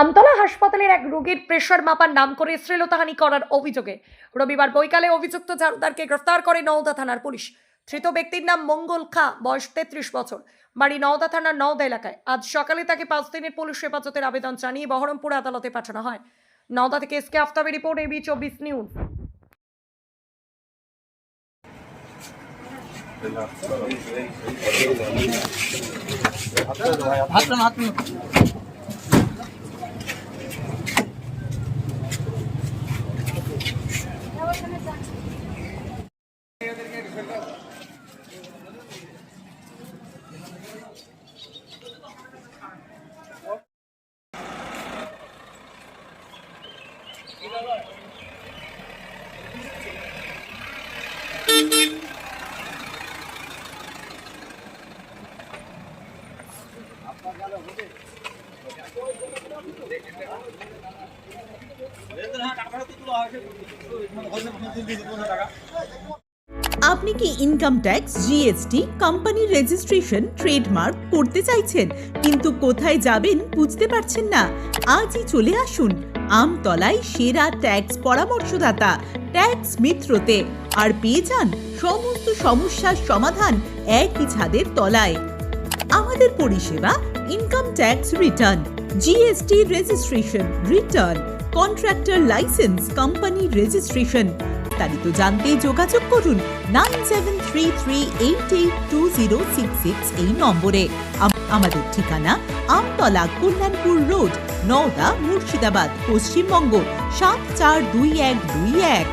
আমতলা হাসপাতালের এক রোগীর প্রেশার মাপার নাম করে শ্লীলতাহানি করার অভিযোগে রবিবার বৈকালে অভিযুক্ত ঝাড়ুদারকে গ্রেফতার করে নওদা থানার পুলিশ। ধৃত ব্যক্তির নাম মঙ্গল খা, বয়স তেত্রিশ বছর। বাড়ি নওদা থানার নওদা এলাকায়। আজ সকালে তাকে পাঁচ দিনের পুলিশ হেফাজতের আবেদন জানিয়ে বহরমপুর আদালতে পাঠানো হয়। নওদা থেকে এসকে আফতাবের রিপোর্ট, এবি চব্বিশ নিউজ। হাতটা হাত আপনি কি ইনকাম ট্যাক্স জিএসটি কোম্পানির রেজিস্ট্রেশন ট্রেডমার্ক করতে চাইছেন, কিন্তু কোথায় যাবেন বুঝতে পারছেন না? আজই চলে আসুন আমতলায় সেরা ট্যাক্স পরামর্শদাতা ট্যাক্স মিত্রতে, আর পেয়ে যান সমস্ত সমস্যার সমাধান একই ছাদের তলায়। আমাদের পরিষেবা income tax return GST registration return contractor licence company registration বিস্তারিত জানতে যোগাযোগ করুন nine seven three three eight eight two zero six six এই নম্বরে। আমাদের ঠিকানা আমতলা কল্যাণপুর রোড, নওদা মুর্শিদাবাদ, পশ্চিমবঙ্গ, সাত চার দুই এক দুই এক।